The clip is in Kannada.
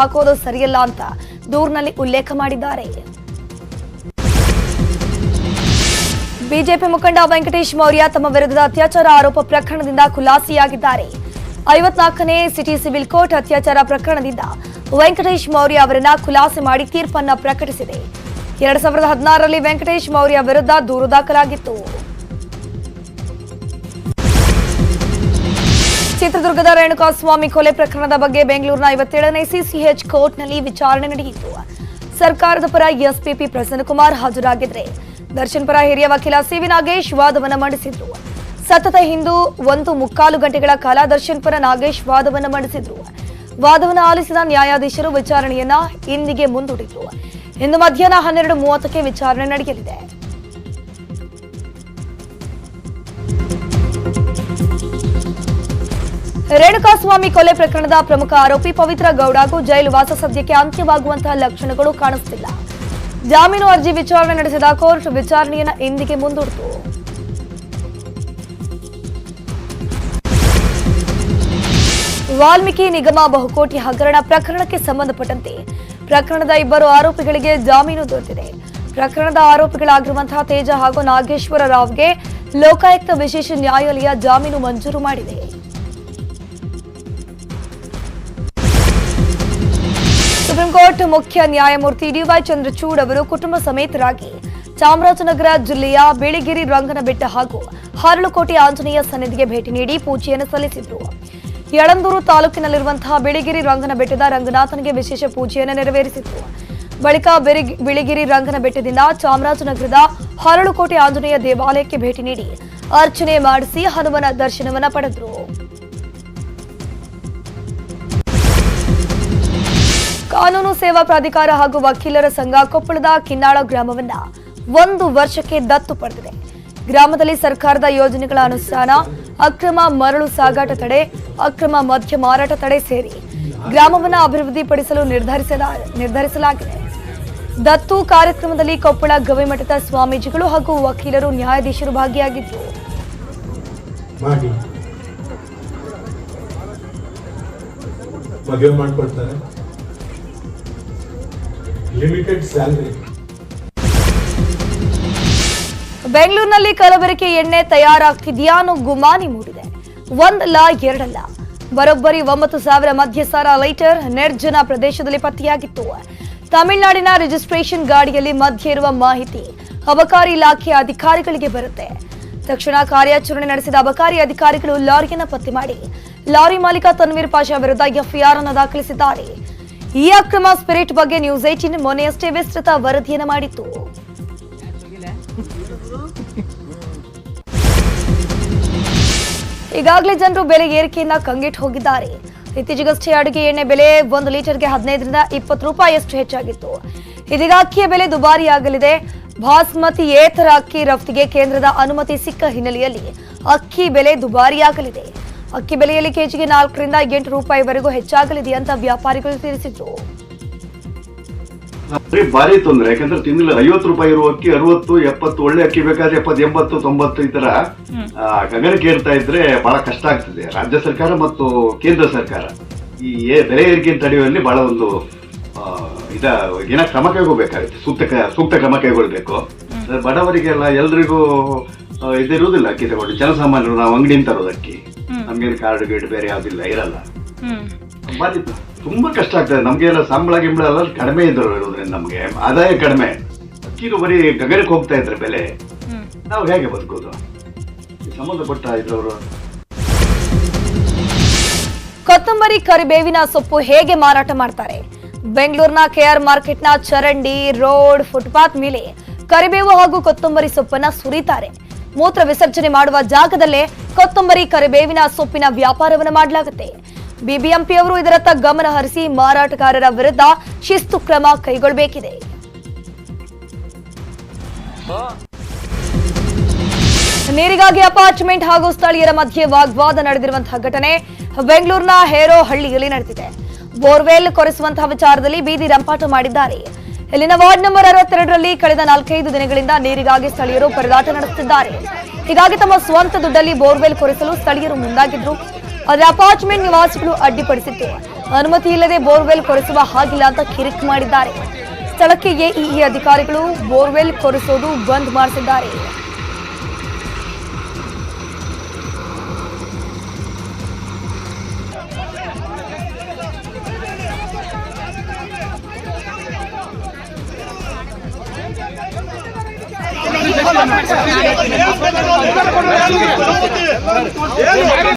ಹಾಕೋದು ಸರಿಯಲ್ಲ ಅಂತ ದೂರಿನಲ್ಲಿ ಉಲ್ಲೇಖ ಮಾಡಿದ್ದಾರೆ. ಬಿಜೆಪಿ ಮುಖಂಡ ವೆಂಕಟೇಶ್ ಮೌರ್ಯ ತಮ್ಮ ವಿರುದ್ಧದ ಅತ್ಯಾಚಾರ ಆರೋಪ ಪ್ರಕರಣದಿಂದ ಖುಲಾಸೆಯಾಗಿದ್ದಾರೆ. ಐವತ್ನಾಲ್ಕನೇ ಸಿಟಿ ಸಿವಿಲ್ ಕೋರ್ಟ್ ಅತ್ಯಾಚಾರ ಪ್ರಕರಣದಿಂದ ವೆಂಕಟೇಶ್ ಮೌರ್ಯ ಅವರನ್ನ ಖುಲಾಸೆ ಮಾಡಿ ತೀರ್ಪನ್ನ ಪ್ರಕಟಿಸಿದೆ. ಎರಡ್ ಸಾವಿರದ ಹದಿನಾರರಲ್ಲಿ ವೆಂಕಟೇಶ್ ಮೌರ್ಯ ವಿರುದ್ಧ ದೂರು ದಾಖಲಾಗಿತ್ತು. ಚಿತ್ರದುರ್ಗದ ರೇಣುಕಾಸ್ವಾಮಿ ಕೊಲೆ ಪ್ರಕರಣದ ಬಗ್ಗೆ ಬೆಂಗಳೂರಿನ ಐವತ್ತೇಳನೇ ಸಿಸಿಎಚ್ ಕೋರ್ಟ್ನಲ್ಲಿ ವಿಚಾರಣೆ ನಡೆಯಿತು. ಸರ್ಕಾರದ ಪರ ಎಸ್ಪಿಪಿ ಪ್ರಸನ್ನಕುಮಾರ್ ಹಾಜರಾಗಿದ್ರೆ ದರ್ಶನ್ ಪರ ಹಿರಿಯ ವಕೀಲ ಸಿವಿ ನಾಗೇಶ್ ವಾದವನ್ನು ಮಂಡಿಸಿದ್ರು. ಸತತ ಹಿಂದೂ ಒಂದು ಮುಕ್ಕಾಲು ಗಂಟೆಗಳ ಕಾಲ ದರ್ಶನ್ ಪರ ನಾಗೇಶ್ ವಾದವನ್ನು ಮಂಡಿಸಿದ್ರು. ವಾದವನ್ನು ಆಲಿಸಿದ ನ್ಯಾಯಾಧೀಶರು ವಿಚಾರಣೆಯನ್ನ ಇಂದಿಗೆ ಮುಂದೂಡಿದ್ರು. ಇಂದು ಮಧ್ಯಾಹ್ನ ಹನ್ನೆರಡು ಮೂವತ್ತಕ್ಕೆ ವಿಚಾರಣೆ ನಡೆಯಲಿದೆ. ರೇಣುಕಾಸ್ವಾಮಿ ಕೊಲೆ ಪ್ರಕರಣದ ಪ್ರಮುಖ ಆರೋಪಿ ಪವಿತ್ರ ಗೌಡ ಹಾಗೂ ಜೈಲು ವಾಸ ಸದ್ಯಕ್ಕೆ ಅಂತ್ಯವಾಗುವಂತಹ ಲಕ್ಷಣಗಳು ಕಾಣಿಸುತ್ತಿಲ್ಲ ಜಾಮೀನು ಅರ್ಜಿ ವಿಚಾರಣೆ ನಡೆಸಿದ ಕೋರ್ಟ್ ವಿಚಾರಣೆಯನ್ನು ಇಂದಿಗೆ ಮುಂದೂಡಿತು. ವಾಲ್ಮೀಕಿ ನಿಗಮ ಬಹುಕೋಟಿ ಹಗರಣ ಪ್ರಕರಣಕ್ಕೆ ಸಂಬಂಧಪಟ್ಟಂತೆ ಪ್ರಕರಣದ ಇಬ್ಬರು ಆರೋಪಿಗಳಿಗೆ ಜಾಮೀನು ದೊರೆತಿದೆ. ಪ್ರಕರಣದ ಆರೋಪಿಗಳಾಗಿರುವಂತಹ ತೇಜ ಹಾಗೂ ನಾಗೇಶ್ವರ ರಾವ್ಗೆ ಲೋಕಾಯುಕ್ತ ವಿಶೇಷ ನ್ಯಾಯಾಲಯ ಜಾಮೀನು ಮಂಜೂರು ಮಾಡಿದೆ. ಸುಪ್ರೀಂ ಕೋರ್ಟ್ ಮುಖ್ಯ ನ್ಯಾಯಮೂರ್ತಿ ಡಿವೈ ಚಂದ್ರಚೂಡ್ ಅವರು ಕುಟುಂಬ ಸಮೇತರಾಗಿ ಚಾಮರಾಜನಗರ ಜಿಲ್ಲೆಯ ಬಿಳಿಗಿರಿ ರಂಗನಬೆಟ್ಟ ಹಾಗೂ ಹರಳುಕೋಟೆ ಆಂಜನೇಯ ಸನ್ನಿಧಿಗೆ ಭೇಟಿ ನೀಡಿ ಪೂಜೆಯನ್ನು ಸಲ್ಲಿಸಿದರು. ಯಳಂದೂರು ತಾಲೂಕಿನಲ್ಲಿರುವಂತಹ ಬಿಳಿಗಿರಿ ರಂಗನಬೆಟ್ಟದ ರಂಗನಾಥನಿಗೆ ವಿಶೇಷ ಪೂಜೆಯನ್ನು ನೆರವೇರಿಸಿತು ಬಳಿಕ ಬಿಳಿಗಿರಿ ರಂಗನಬೆಟ್ಟದಿಂದ ಚಾಮರಾಜನಗರದ ಹರಳುಕೋಟೆ ಆಂಜನೇಯ ದೇವಾಲಯಕ್ಕೆ ಭೇಟಿ ನೀಡಿ ಅರ್ಚನೆ ಮಾಡಿಸಿ ಹನುಮನ ದರ್ಶನವನ್ನು ಪಡೆದ್ರು. ಕಾನೂನು ಸೇವಾ ಪ್ರಾಧಿಕಾರ ಹಾಗೂ ವಕೀಲರ ಸಂಘ ಕೊಪ್ಪಳದ ಕಿನ್ನಾಳ ಗ್ರಾಮವನ್ನ ಒಂದು ವರ್ಷಕ್ಕೆ ದತ್ತು ಪಡೆದಿದೆ. ಗ್ರಾಮದಲ್ಲಿ ಸರ್ಕಾರದ ಯೋಜನೆಗಳ ಅನುಷ್ಠಾನ, ಅಕ್ರಮ ಮರಳು ಸಾಗಾಟ ತಡೆ, ಅಕ್ರಮ ಮದ್ಯ ಮಾರಾಟ ತಡೆ ಸೇರಿ ಗ್ರಾಮವನ್ನ ಅಭಿವೃದ್ಧಿಪಡಿಸಲು ನಿರ್ಧರಿಸಲ ನಿರ್ಧರಿಸಲಾಗಿದೆ. ದತ್ತು ಕಾರ್ಯಕ್ರಮದಲ್ಲಿ ಕೊಪ್ಪಳ ಗವಿಮಠದ ಸ್ವಾಮೀಜಿಗಳು ಹಾಗೂ ವಕೀಲರು ನ್ಯಾಯಾಧೀಶರು ಭಾಗಿಯಾಗಿದ್ದರು ಲಿಮಿಟೆಡ್ ಸ್ಯಾಲರಿ ಬೆಂಗಳೂರಿನಲ್ಲಿ ಕಲಬೆರಕೆ ಎಣ್ಣೆ ತಯಾರಾಗ್ತಿದೆಯಾ ಅನ್ನೋ ಗುಮಾನಿ ಮೂಡಿದೆ. ಒಂದಲ್ಲ ಎರಡಲ್ಲ ಬರೋಬ್ಬರಿ ಒಂಬತ್ತು ಸಾವಿರ ಮಧ್ಯಸಾರ ಲೈಟರ್ ನಿರ್ಜನ ಪ್ರದೇಶದಲ್ಲಿ ಪತ್ತೆಯಾಗಿತ್ತು. ತಮಿಳುನಾಡಿನ ರಿಜಿಸ್ಟ್ರೇಷನ್ ಗಾಡಿಯಲ್ಲಿ ಮಧ್ಯ ಇರುವ ಮಾಹಿತಿ ಅಬಕಾರಿ ಇಲಾಖೆಯ ಅಧಿಕಾರಿಗಳಿಗೆ ಬರುತ್ತೆ. ತಕ್ಷಣ ಕಾರ್ಯಾಚರಣೆ ನಡೆಸಿದ ಅಬಕಾರಿ ಅಧಿಕಾರಿಗಳು ಲಾರಿಯನ್ನು ಪತ್ತೆ ಮಾಡಿ. ಲಾರಿ ಮಾಲೀಕ ತನ್ವೀರ್ ಪಾಷಾ ವಿರುದ್ಧ ಎಫ್ಐಆರ್ ಅನ್ನು ದಾಖಲಿಸಿದ್ದಾರೆ. ಈ ಅಕ್ರಮ ಸ್ಪಿರಿಟ್ ಬಗ್ಗೆ ನ್ಯೂಸ್ ಏಟಿನ್ ಮೊನ್ನೆಯಷ್ಟೇ ವಿಸ್ತೃತ ವರದಿಯನ್ನು ಮಾಡಿತ್ತು. ಈಗಾಗಲೇ ಜನರು ಬೆಲೆ ಏರಿಕೆಯಿಂದ ಕಂಗೆಟ್ಟು ಹೋಗಿದ್ದಾರೆ. ಇತ್ತೀಚೆಗಷ್ಟೇ ಅಡುಗೆ ಎಣ್ಣೆ ಬೆಲೆ ಒಂದು ಲೀಟರ್ಗೆ ಹದಿನೈದರಿಂದ ಇಪ್ಪತ್ತು ರೂಪಾಯಿಯಷ್ಟು ಹೆಚ್ಚಾಗಿತ್ತು. ಇದೀಗ ಅಕ್ಕಿಯ ಬೆಲೆ ದುಬಾರಿಯಾಗಲಿದೆ. ಬಾಸ್ಮತಿ ಏತರ ಅಕ್ಕಿ ರಫ್ತಿಗೆ ಕೇಂದ್ರದ ಅನುಮತಿ ಸಿಕ್ಕ ಹಿನ್ನೆಲೆಯಲ್ಲಿ ಅಕ್ಕಿ ಬೆಲೆ ದುಬಾರಿಯಾಗಲಿದೆ. ಅಕ್ಕಿ ಬೆಲೆಯಲ್ಲಿ ಕೆಜಿಗೆ ನಾಲ್ಕರಿಂದ ಎಂಟು ರೂಪಾಯಿವರೆಗೂ ಹೆಚ್ಚಾಗಲಿದೆ ಅಂತ ವ್ಯಾಪಾರಿಗಳು ತಿಳಿಸಿದ್ರು. ಬರೀ ಭಾರಿ ತೊಂದರೆ ಯಾಕಂದ್ರೆ ತಿಂಗಳ ಐವತ್ತು ರೂಪಾಯಿ ಇರುವ ಅಕ್ಕಿ ಅರವತ್ತು ಎಪ್ಪತ್ತು ಒಳ್ಳೆ ಅಕ್ಕಿ ಬೇಕಾದ್ರೆ ಎಪ್ಪತ್ತು ಎಂಬತ್ತು ತೊಂಬತ್ತು ಈ ತರ ಗಗನಕ್ಕೆ ಏರ್ತಾ ಇದ್ರೆ ಬಹಳ ಕಷ್ಟ ಆಗ್ತದೆ. ರಾಜ್ಯ ಸರ್ಕಾರ ಮತ್ತು ಕೇಂದ್ರ ಸರ್ಕಾರ ಈ ಬೆಲೆ ಏರಿಕೆ ತಡೆಯುವಲ್ಲಿ ಬಹಳ ಒಂದು ಇದ ಏನ ಕ್ರಮ ಕೈಗೊಳ್ಬೇಕಾಗುತ್ತೆ. ಸೂಕ್ತ ಕ- ಸೂಕ್ತ ಕ್ರಮ ಕೈಗೊಳ್ಬೇಕು. ಬಡವರಿಗೆಲ್ಲ ಎಲ್ರಿಗೂ ಇದಿರುವುದಿಲ್ಲ ಅಕ್ಕಿ ತಗೊಂಡು. ಜನಸಾಮಾನ್ಯರು ನಾವು ಅಂಗಡಿಯಿಂದ ತರೋದು ಅಕ್ಕಿ ನಮ್ಗೇನು ಕಾರ್ಡ್ ಗೀಡ್ ಬೇರೆ ಯಾವ್ದಿಲ್ಲ ಇರಲ್ಲ. ಬಾರಿ ತುಂಬಾ ಕಷ್ಟ ಆಗ್ತದೆ. ನಮ್ಗೆಲ್ಲ ಸಂಬಳ ಗಿಂಬಳ ಎಲ್ಲ ಕಡಿಮೆ ಇದ್ರು ಇರೋದ್ರಿಂದ ನಮ್ಗೆ ಆದಾಯ ಕಡಿಮೆ. ಅಕ್ಕಿದು ಬರೀ ಗಗನಕ್ಕೆ ಹೋಗ್ತಾ ಇದ್ರೆ ಬೆಲೆ. ನಾವು ಹೇಗೆ ಬದುಕೋದು? ಸಂಬಂಧಪಟ್ಟ ಇದ್ರವರು ಕೊತ್ತಂಬರಿ ಕರಿಬೇವಿನ ಸೊಪ್ಪು ಹೇಗೆ ಮಾರಾಟ ಮಾಡ್ತಾರೆ? ಬೆಂಗಳೂರಿನ ಕೆಆರ್ ಮಾರ್ಕೆಟ್ನ ಚರಂಡಿ ರೋಡ್ ಫುಟ್ಪಾತ್ ಮೇಲೆ ಕರಿಬೇವು ಹಾಗೂ ಕೊತ್ತಂಬರಿ ಸೊಪ್ಪನ್ನ ಸುರಿತಾರೆ. ಮೂತ್ರ ವಿಸರ್ಜನೆ ಮಾಡುವ ಜಾಗದಲ್ಲೇ ಕೊತ್ತಂಬರಿ, ಕರಿಬೇವಿನ ಸೊಪ್ಪಿನ ವ್ಯಾಪಾರವನ್ನು ಮಾಡಲಾಗುತ್ತೆ. ಬಿಬಿಎಂಪಿ ಅವರು ಇದರತ್ತ ಗಮನ ಹರಿಸಿ ಮಾರಾಟಗಾರರ ವಿರುದ್ಧ ಶಿಸ್ತು ಕ್ರಮ ಕೈಗೊಳ್ಳಬೇಕಿದೆ. ನೀರಿಗಾಗಿ ಅಪಾರ್ಟ್ಮೆಂಟ್ ಹಾಗೂ ಸ್ಥಳೀಯರ ಮಧ್ಯೆ ವಾಗ್ವಾದ ನಡೆದಿರುವಂತಹ ಘಟನೆ ಬೆಂಗಳೂರಿನ ಹೇರೋ ಹಳ್ಳಿಯಲ್ಲಿ ನಡೆದಿದೆ. ಬೋರ್ವೆಲ್ ಕೊರೆಸುವಂತಹ ವಿಚಾರದಲ್ಲಿ ಬೀದಿ ರಂಪಾಟ ಮಾಡಿದ್ದಾರೆ. ಇಲ್ಲಿನ ವಾರ್ಡ್ ನಂಬರ್ ಅರವತ್ತೆರಡರಲ್ಲಿ ಕಳೆದ ನಾಲ್ಕೈದು ದಿನಗಳಿಂದ ನೀರಿಗಾಗಿ ಸ್ಥಳೀಯರು ಪರದಾಟ ನಡೆಸುತ್ತಿದ್ದಾರೆ. ಹೀಗಾಗಿ ತಮ್ಮ ಸ್ವಂತ ದುಡ್ಡಲ್ಲಿ ಬೋರ್ವೆಲ್ ಕೊರೆಸಲು ಸ್ಥಳೀಯರು ಮುಂದಾಗಿದ್ರು. ಆದರೆ ಅಪಾರ್ಟ್ಮೆಂಟ್ ನಿವಾಸಿಗಳು ಅಡ್ಡಿಪಡಿಸಿತ್ತು ಅನುಮತಿ ಇಲ್ಲದೆ ಬೋರ್ವೆಲ್ ಕೊರೆಸುವ ಹಾಗಿಲ್ಲ ಅಂತ ಕಿರಿಕ್ ಮಾಡಿದ್ದಾರೆ. ಸ್ಥಳಕ್ಕೆ ಎಇಇ ಅಧಿಕಾರಿಗಳು ಬೋರ್ವೆಲ್ ಕೊರೆಸೋದು ಬಂದ್ ಮಾಡಿಸಿದ್ದಾರೆ. ಹೇಳಿ